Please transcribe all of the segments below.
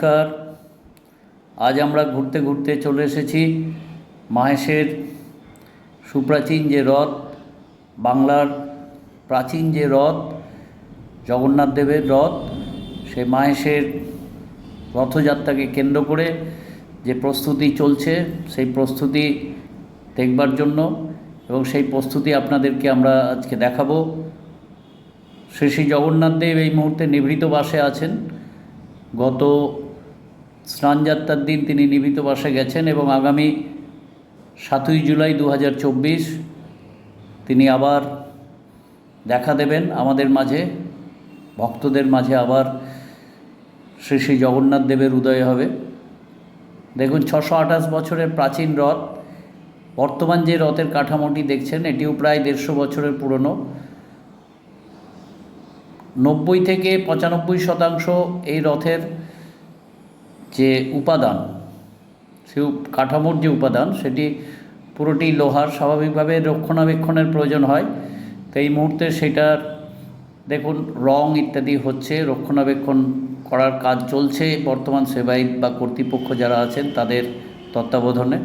নমস্কার। আজ আমরা ঘুরতে ঘুরতে চলে এসেছি মাহেশের সুপ্রাচীন যে রথ, বাংলার প্রাচীন যে রথ, জগন্নাথ দেবের রথ, সেই মাহেশের রথযাত্রাকে কেন্দ্র করে যে প্রস্তুতি চলছে, সেই প্রস্তুতি দেখবার জন্য এবং সেই প্রস্তুতি আপনাদেরকে আমরা আজকে দেখাবো। শ্রী শ্রী জগন্নাথ দেব এই মুহূর্তে নিভৃত বাসে আছেন। গত স্নানযাত্রার দিন তিনি নিভৃত বাসে গেছেন এবং আগামী সাতই জুলাই দু তিনি আবার দেখা দেবেন আমাদের মাঝে, ভক্তদের মাঝে আবার শ্রী শ্রী জগন্নাথ দেবের উদয় হবে। দেখুন, ছশো আঠাশ বছরের প্রাচীন রথ, বর্তমান যে রথের কাঠামোটি দেখছেন, এটিও প্রায় দেড়শো বছরের পুরনো। নব্বই থেকে পঁচানব্বই শতাংশ এই রথের যে উপাদান, সে কাঠামোর যে উপাদান, সেটি পুরোটি লোহার স্বাভাবিকভাবে রক্ষণাবেক্ষণের প্রয়োজন হয়। তো এই মুহূর্তে সেটার দেখুন, রং ইত্যাদি হচ্ছে, রক্ষণাবেক্ষণ করার কাজ চলছে বর্তমান সেবায়িত বা কর্তৃপক্ষ যারা আছেন, তাদের তত্ত্বাবধানে।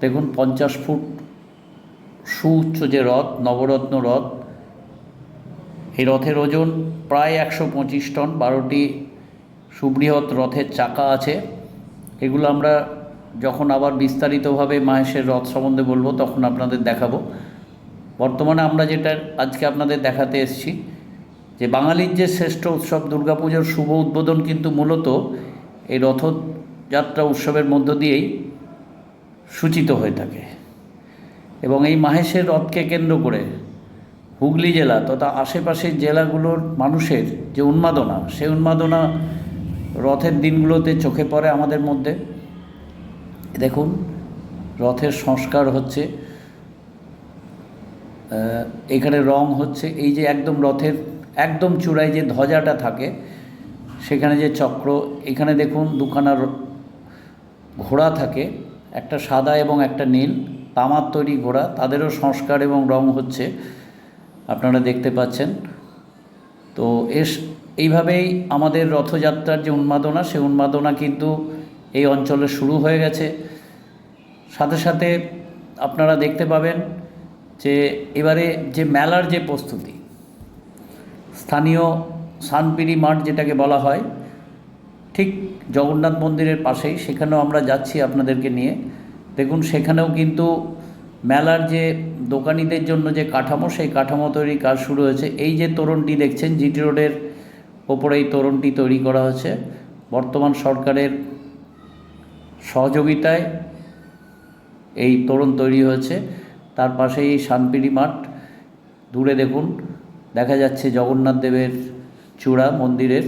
দেখুন, পঞ্চাশ ফুট সুউচ্চ যে রথ, নবরত্ন রথ, এই রথের ওজন প্রায় একশো পঁচিশ টন, বারোটি সুবৃহৎ রথের চাকা আছে। এগুলো আমরা যখন আবার বিস্তারিতভাবে মাহেশের রথ সম্বন্ধে বলব, তখন আপনাদের দেখাবো। বর্তমানে আমরা যেটা আজকে আপনাদের দেখাতে এসেছি, যে বাঙালির যে শ্রেষ্ঠ উৎসব দুর্গাপুজোর শুভ উদ্বোধন কিন্তু মূলত এই রথযাত্রা উৎসবের মধ্য দিয়েই সূচিত হয়ে থাকে। এবং এই মাহেশের রথকে কেন্দ্র করে হুগলি জেলা তথা আশেপাশের জেলাগুলোর মানুষের যে উন্মাদনা, সেই উন্মাদনা রথের দিনগুলোতে চোখে পড়ে আমাদের মধ্যে। দেখুন, রথের সংস্কার হচ্ছে এখানে রং হচ্ছে, এই যে একদম রথের একদম চূড়ায় যে ধ্বজাটা থাকে, সেখানে যে চক্র, এখানে দেখুন দুখানা ঘোড়া থাকে, একটা সাদা এবং একটা নীল, তামার তৈরি ঘোড়া, তাদেরও সংস্কার এবং রং হচ্ছে, আপনারা দেখতে পাচ্ছেন। তো এস এইভাবেই আমাদের রথযাত্রার যে উন্মাদনা, সেই উন্মাদনা কিন্তু এই অঞ্চলে শুরু হয়ে গেছে। সাথে সাথে আপনারা দেখতে পাবেন যে এবারে যে মেলার যে প্রস্তুতি, স্থানীয় সানপিরি মাঠ যেটাকে বলা হয়, ঠিক জগন্নাথ মন্দিরের পাশেই, সেখানেও আমরা যাচ্ছি আপনাদেরকে নিয়ে। দেখুন, সেখানেও কিন্তু মেলার যে দোকানিদের জন্য যে কাঠামো, সেই কাঠামো তৈরির কাজ শুরু হয়েছে। এই যে তোরণটি দেখছেন, জিটি রোডের ওপরে এই তোরণটি তৈরি করা হয়েছে। বর্তমান সরকারের সহযোগিতায় এই তোরণ তৈরি হয়েছে। তার পাশেই এই শানপিড়ি মাঠ। দূরে দেখুন, দেখা যাচ্ছে জগন্নাথ দেবের চূড়া মন্দিরের।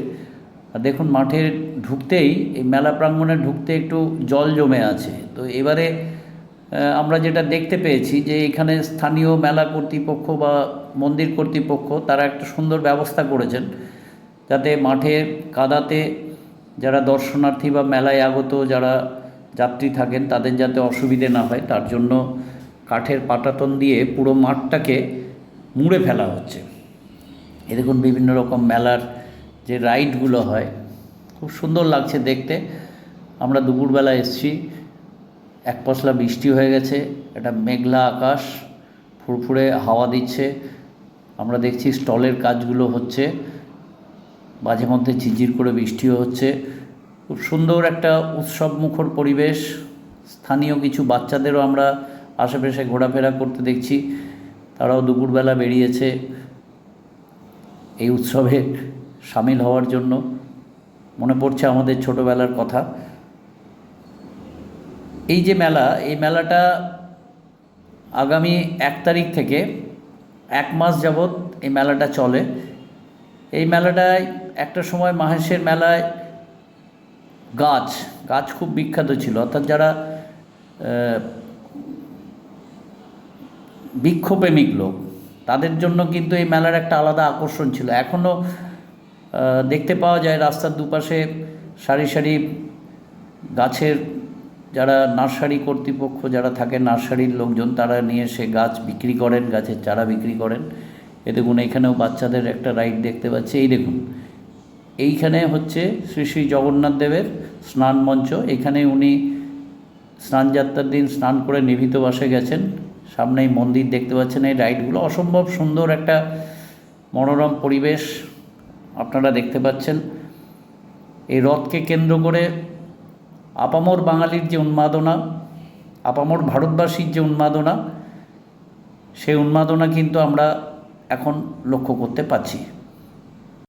আর দেখুন, মাঠে ঢুকতেই, এই মেলা প্রাঙ্গণে ঢুকতে একটু জল জমে আছে। তো এবারে আমরা যেটা দেখতে পেয়েছি যে এখানে স্থানীয় মেলা কর্তৃপক্ষ বা মন্দির কর্তৃপক্ষ, তারা একটা সুন্দর ব্যবস্থা করেছেন। যাতে মাঠে কাদাতে যারা দর্শনার্থী বা মেলায় আগত যারা যাত্রী থাকেন, তাদের যাতে অসুবিধে না হয়, তার জন্য কাঠের পাটাতন দিয়ে পুরো মাঠটাকে মুড়ে ফেলা হচ্ছে। এ দেখুন বিভিন্ন রকম মেলার যে রাইডগুলো হয়, খুব সুন্দর লাগছে দেখতে। আমরা দুপুরবেলা এসছি, এক পশলা বৃষ্টি হয়ে গেছে, একটা মেঘলা আকাশ, ফুরফুরে হাওয়া দিচ্ছে। আমরা দেখছি স্টলের কাজগুলো হচ্ছে। মাঝে মধ্যে ঝিরঝির করে বৃষ্টিও হচ্ছে। খুব সুন্দর একটা উৎসব মুখর পরিবেশ। স্থানীয় কিছু বাচ্চাদেরও আমরা আশেপাশে ঘোরাফেরা করতে দেখছি। তারাও দুপুরবেলা বেরিয়েছে এই উৎসবে সামিল হওয়ার জন্য। মনে পড়ছে আমাদের ছোটোবেলার কথা। এই যে মেলা, এই মেলাটা আগামী এক তারিখ থেকে, এক মাস যাবৎ এই মেলাটা চলে। এই মেলাটায় একটা সময় মাহেশের মেলায় গাছ গাছ খুব বিখ্যাত ছিল। অর্থাৎ যারা বৃক্ষপ্রেমিক লোক, তাদের জন্য কিন্তু এই মেলার একটা আলাদা আকর্ষণ ছিল। এখনও দেখতে পাওয়া যায় রাস্তার দুপাশে সারি সারি গাছের, যারা নার্সারি কর্তৃপক্ষ, যারা থাকে নার্সারির লোকজন, তারা নিয়ে সে গাছ বিক্রি করেন, গাছের চারা বিক্রি করেন। এ দেখুন এখানেও বাচ্চাদের একটা রাইড দেখতে পাচ্ছি। এই দেখুন এইখানে হচ্ছে শ্রী শ্রী জগন্নাথ দেবের স্নান মঞ্চ। এখানে উনি স্নানযাত্রার দিন স্নান করে নিভৃত বাসে গেছেন। সামনেই মন্দির দেখতে পাচ্ছেন এই রাইডগুলো অসম্ভব সুন্দর একটা মনোরম পরিবেশ আপনারা দেখতে পাচ্ছেন। এই রথকে কেন্দ্র করে আপামর বাঙালির যে উন্মাদনা, আপামর ভারতবাসীর যে উন্মাদনা, সেই উন্মাদনা কিন্তু আমরা এখন লক্ষ্য করতে পারছি।